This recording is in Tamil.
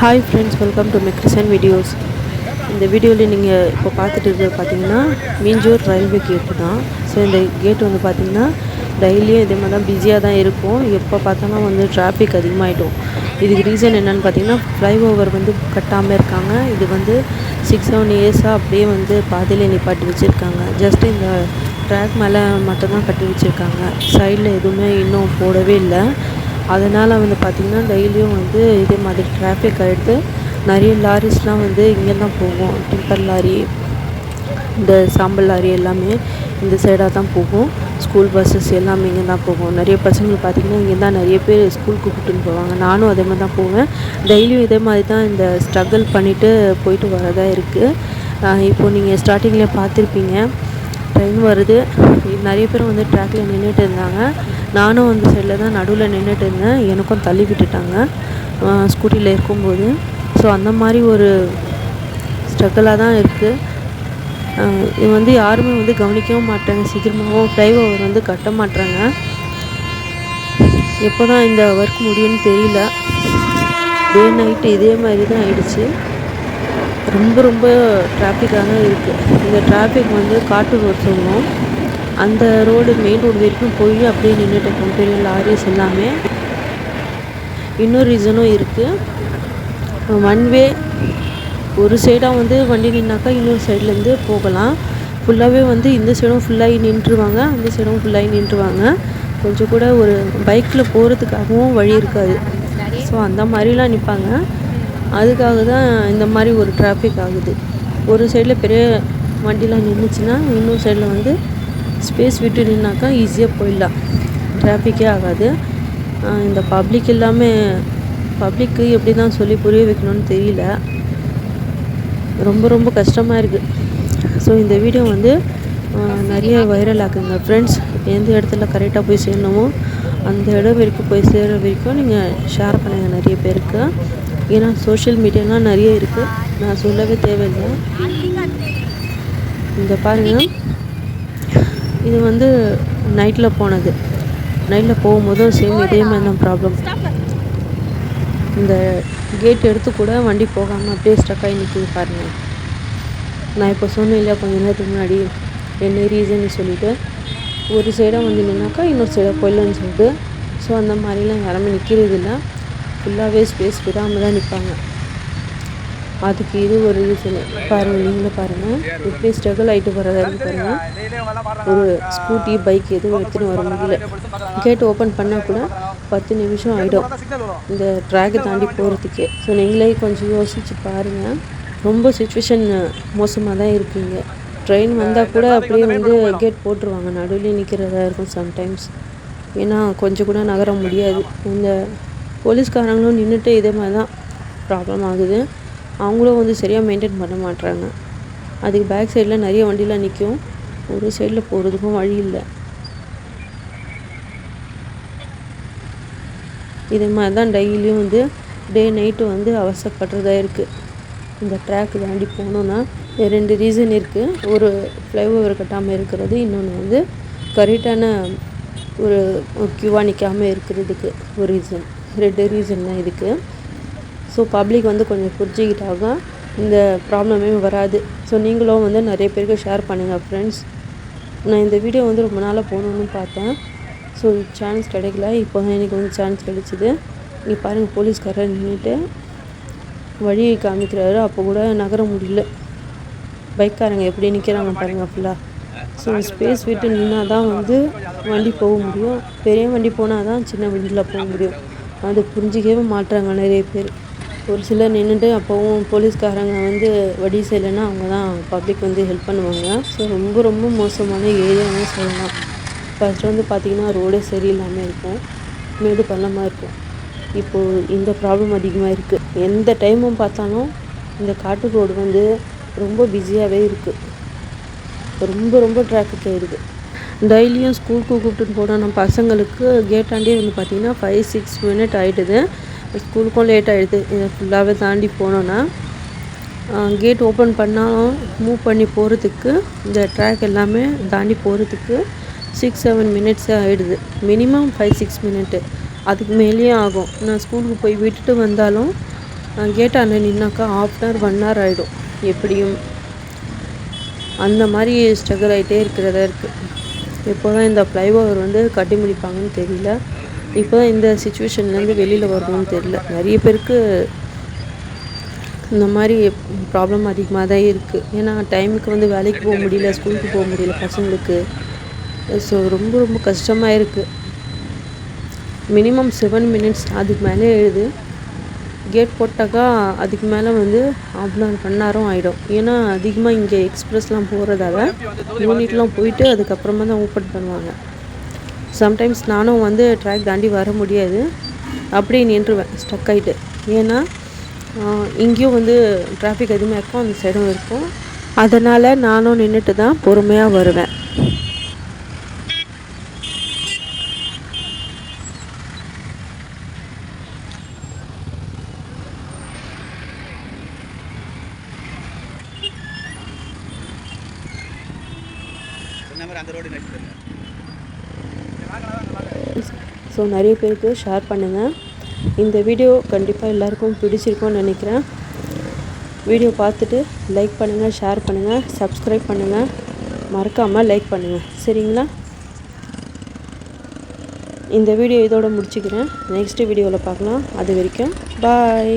ஹாய் ஃப்ரெண்ட்ஸ் வெல்கம் டு மெக்ரிசன் வீடியோஸ் இந்த வீடியோவில் நீங்கள் இப்போ பார்த்துட்டு இருக்கிறது பார்த்தீங்கன்னா மீஞ்சூர் ரயில்வே கேட்டு தான். ஸோ இந்த கேட் வந்து பார்த்தீங்கன்னா டெய்லியும் இதே மாதிரி தான் பிஸியாக தான் இருக்கும். எப்போ பார்த்தாலும் வந்து டிராஃபிக் அதிகமாகிடும் இதுக்கு ரீசன் என்னென்னு பார்த்தீங்கன்னா ஃப்ளைஓவர் வந்து கட்டாமல் இருக்காங்க. இது வந்து சிக்ஸ் செவன் இயர்ஸாக அப்படியே வந்து பாதையில் நிப்பாட்டி வச்சுருக்காங்க. ஜஸ்ட் இந்த ட்ராக் மேலே மட்டும்தான் கட்டி வச்சுருக்காங்க. சைடில் எதுவுமே இன்னும் போடவே இல்லை. அதனால் வந்து பார்த்திங்கன்னா டெய்லியும் வந்து இதே மாதிரி டிராஃபிக் ஆகிடுது நிறைய லாரிஸ்லாம் வந்து இங்கே தான் போகும். டிப்பர் லாரி இந்த சாம்பல் லாரி எல்லாமே இந்த சைடாக தான் போகும். ஸ்கூல் பஸ்ஸஸ் எல்லாமே இங்கே தான் போகும். நிறைய பசங்க பார்த்திங்கன்னா இங்கே தான் நிறைய பேர் ஸ்கூலுக்கு கூப்பிட்டுன்னு போவாங்க. நானும் அதே மாதிரி தான் போவேன். டெய்லியும் இதே மாதிரி தான் இந்த ஸ்ட்ரகிள் பண்ணிவிட்டு போயிட்டு வரதாக இருக்குது இப்போது நீங்கள் ஸ்டார்டிங்கில் பார்த்துருப்பீங்க. ட்ரெயின் வருது. நிறைய பேர் வந்து ட்ராக்கில் நின்றுட்டு இருந்தாங்க. நானும் அந்த சைடில் தான் நடுவில் நின்றுட்டு இருந்தேன். எனக்கும் தள்ளி விட்டுட்டாங்க. ஸ்கூட்டியில் இருக்கும்போது. ஸோ அந்த மாதிரி ஒரு ஸ்ட்ரகிளாக தான் இருக்குது இது வந்து யாருமே வந்து கவனிக்கவும் மாட்டாங்க. சீக்கிரமாகவும் ஃப்ளைஓவர் வந்து கட்ட மாட்டாங்க எப்போ தான் இந்த ஒர்க் முடியும்னு தெரியல. டே நைட்டு இதே மாதிரி தான் ஆயிடுச்சு. ரொம்ப ரொம்ப டிராஃபிக்காக தான் இருக்குது இந்த டிராஃபிக் வந்து காட்டு ரோடு சொல்லுவோம். அந்த ரோடு மெயின் ரோடு வரைக்கும் போய் அப்படியே நின்றுட்டு கம்பெனி லாரிஸ் எல்லாமே. இன்னொரு ரீசனும் இருக்குது ஒன் வே ஒரு சைடாக வந்து வண்டி நின்னாக்கா இன்னொரு சைட்லேருந்து போகலாம். ஃபுல்லாகவே வந்து இந்த சைடும் ஃபுல்லாகி நின்றுவாங்க அந்த சைடும் ஃபுல்லாகி நின்றுவாங்க கொஞ்சம் கூட ஒரு பைக்கில் போகிறதுக்காகவும் வழி இருக்காது. ஸோ அந்த மாதிரிலாம் நிற்பாங்க அதுக்காக தான் இந்த மாதிரி ஒரு டிராஃபிக் ஆகுது. ஒரு சைடில் பெரிய வண்டிலாம் நின்றுச்சுன்னா இன்னொரு சைடில் வந்து ஸ்பேஸ் விட்டு நின்னாக்கா ஈஸியாக போயிடலாம். டிராஃபிக்கே ஆகாது. இந்த பப்ளிக் எல்லாமே பப்ளிக்கு எப்படி தான் சொல்லி புரிய வைக்கணும்னு தெரியல. ரொம்ப ரொம்ப கஷ்டமாக இருக்குது ஸோ இந்த வீடியோ வந்து நிறைய வைரல் ஆக்குங்க. ஃப்ரெண்ட்ஸ் எந்த இடத்துல கரெக்டாக போய் சேரணுமோ அந்த இடம் வரைக்கும் போய் சேர்கிற வரைக்கும் நீங்கள் ஷேர் பண்ணுங்கள் நிறைய பேருக்கு. ஏன்னா சோஷியல் மீடியாலாம் நிறைய இருக்குது நான் சொல்லவே தேவையில்லை. இந்த பாருங்கள் இது வந்து நைட்டில் போனது. நைட்டில் போகும்போதும் சேம் இதே மாதிரி தான் ப்ராப்ளம் இந்த கேட் எடுத்து கூட வண்டி போகாமல் அப்படியே ஸ்டக்காகி ஆகி நிற்கிது பாருங்கள் நான் இப்போ சொன்னேன் இல்லையா கொஞ்சம் நேரத்துக்கு முன்னாடி. என்ன ரீசன் சொல்லிவிட்டு ஒரு சைடாக வந்து நின்னாக்கா இன்னொரு சைடாக போயிடலன்னு சொல்லிட்டு. ஸோ அந்த மாதிரிலாம் யாருமே நிற்கிறது இல்லை ஃபுல்லாகவே ஸ்பேஸ் விடாமல் தான் நிற்பாங்க அதுக்கு இது ஒரு ரீசன் பாருங்கள் நீங்களும் பாருங்கள் எப்படி ஸ்ட்ரகிள் ஆகிட்டு போகிறதா இருக்கு பாருங்கள் ஒரு ஸ்கூட்டி பைக் எதுவும் எடுத்துன்னு வர முடியல. கேட் ஓப்பன் பண்ணால் கூட பத்து நிமிஷம் ஆகிடும் இந்த ட்ராக்கை தாண்டி போகிறதுக்கே ஸோ நீங்களே கொஞ்சம் யோசித்து பாருங்கள் ரொம்ப சுச்சுவேஷன் மோசமாக தான் இருக்குங்க ட்ரெயின் வந்தால் கூட அப்படியே வந்து கேட் போட்டுருவாங்க. நடுவில் நிற்கிறதா இருக்கும் சம்டைம்ஸ் ஏன்னா கொஞ்சம் கூட நகர முடியாது. இந்த போலீஸ்காரங்களும் நின்றுட்டு இதே மாதிரி தான் ப்ராப்ளம் ஆகுது. அவங்களும் வந்து சரியாக மெயின்டைன் பண்ண மாட்டுறாங்க அதுக்கு பேக் சைடில் நிறைய வண்டிலாம் நிற்கும் ஒரு சைடில் போகிறதுக்கும் வழி இல்லை. இதே மாதிரி தான் டெய்லியும் வந்து டே நைட்டு வந்து அவசரப்படுறதா இருக்குது இந்த ட்ராக் தாண்டி போகணுன்னா ரெண்டு ரீசன் இருக்குது ஒரு ஃப்ளைஓவர் கட்டாமல் இருக்கிறது இன்னொன்று வந்து கரெக்டான ஒரு க்யூவாக நிற்காமல் இருக்கிறதுக்கு ஒரு ரீசன் ரெண்டு ரீசன் தான் இதுக்கு. ஸோ பப்ளிக் வந்து கொஞ்சம் புரிஞ்சுக்கிட்டாங்க இந்த ப்ராப்ளமே வராது. ஸோ நீங்களும் வந்து நிறைய பேருக்கு ஷேர் பண்ணுங்கள் ஃப்ரெண்ட்ஸ் நான் இந்த வீடியோ வந்து ரொம்ப நாளாக போகணுன்னு பார்த்தேன். ஸோ சான்ஸ் கிடைக்கல. இப்போ எனக்கு வந்து சான்ஸ் கிடைச்சிது. இங்கே பாருங்கள் போலீஸ்காரர் நின்றுட்டு வழி காமிக்கிறாரு. அப்போ கூட நகர முடியல. பைக்காரங்க எப்படி நிற்கிறாங்க பாருங்கள் ஃபுல்லாக ஸோ ஸ்பேஸ் விட்டு நின்னால் தான் வந்து வண்டி போக முடியும். பெரிய வண்டி போனால் தான் சின்ன வண்டியில் போக முடியும். அது புரிஞ்சிக்கவே மாட்டுறாங்க நிறைய பேர். ஒரு சிலர் நின்றுட்டு அப்போவும் போலீஸ்காரங்க வந்து வடி செய்யலைன்னா அவங்க தான் பப்ளிக் வந்து ஹெல்ப் பண்ணுவாங்க. ஸோ ரொம்ப ரொம்ப மோசமான ஏரியான்னு சொல்லலாம். ஃபஸ்ட்டு வந்து பார்த்திங்கன்னா ரோடே சரியில்லாமல் இருக்கும். மேடு பள்ளமாக இருக்கும். இப்போது இந்த ப்ராப்ளம் அதிகமாக இருக்குது எந்த டைமும் பார்த்தாலும் இந்த காட்டு ரோடு வந்து ரொம்ப பிஸியாகவே இருக்குது ரொம்ப ரொம்ப டிராஃபிக் ஆகிடுது டெய்லியும் ஸ்கூலுக்கு கூப்பிட்டுன்னு போனால் நம்ம பசங்களுக்கு கேட்டாண்டே வந்து பார்த்திங்கன்னா ஃபைவ் சிக்ஸ் மினிட் ஆகிடுது ஸ்கூலுக்கும் லேட் ஆகிடுது இதை ஃபுல்லாகவே தாண்டி போனோன்னா கேட் ஓப்பன் பண்ணாலும் மூவ் பண்ணி போகிறதுக்கு இந்த ட்ராக் எல்லாமே தாண்டி போகிறதுக்கு சிக்ஸ் செவன் மினிட்ஸே ஆகிடுது மினிமம் ஃபைவ் சிக்ஸ் மினிட்டு அதுக்கு மேலேயே ஆகும். நான் ஸ்கூலுக்கு போய் விட்டுட்டு வந்தாலும் கேட்டாண்ட நின்னாக்கா half an hour one hour ஆகிடும் எப்படியும். அந்த மாதிரி ஸ்ட்ரகிள் ஆகிட்டே இருக்கிறதா இருக்குது எப்போ தான் இந்த ஃப்ளைஓவர் வந்து கட்டி முடிப்பாங்கன்னு தெரியல. இப்போ தான் இந்த சுச்சுவேஷன்லேருந்து வெளியில் வரணும்னு தெரில நிறைய பேருக்கு இந்த மாதிரி ப்ராப்ளம் அதிகமாக தான் இருக்குது ஏன்னா டைமுக்கு வந்து வேலைக்கு போக முடியல ஸ்கூலுக்கு போக முடியல பசங்களுக்கு. ஸோ ரொம்ப ரொம்ப கஷ்டமாக இருக்குது மினிமம் செவன் மினிட்ஸ் அதுக்கு மேலே எழுது. கேட் போட்டாக்கா அதுக்கு மேலே வந்து ஆஃப் அன் ஒன் நேரம் ஆகிடும் ஏன்னா அதிகமாக இங்கே எக்ஸ்ப்ரெஸ்லாம் போகிறதால யூனிட்லாம் போயிட்டு அதுக்கப்புறமா தான் ஓப்பன் பண்ணுவாங்க. சம்டைம்ஸ் நானும் வந்து ட்ராக் தாண்டி வர முடியாது. அப்படியே நின்றுவேன் ஸ்டக் ஆகிட்டு ஏன்னா இங்கேயும் வந்து டிராஃபிக் அதிகமாக இருக்கும் அந்த சைடும் இருக்கும். அதனால் நானும் நின்றுட்டு தான் பொறுமையாக வருவேன். அந்த ரோடு நெக்ஸ்ட் ஸோ நிறைய பேருக்கு ஷேர் பண்ணுங்கள் இந்த வீடியோ கண்டிப்பாக எல்லாருக்கும் பிடிச்சிருக்கும்னு நினைக்கிறேன். வீடியோ பார்த்துட்டு லைக் பண்ணுங்கள் ஷேர் பண்ணுங்கள் சப்ஸ்கிரைப் பண்ணுங்கள் மறக்காமல் லைக் பண்ணுங்கள் சரிங்களா? இந்த வீடியோ இதோட முடிச்சுக்கிறேன். நெக்ஸ்ட் வீடியோவில் பார்க்கலாம். அது வரைக்கும் பாய்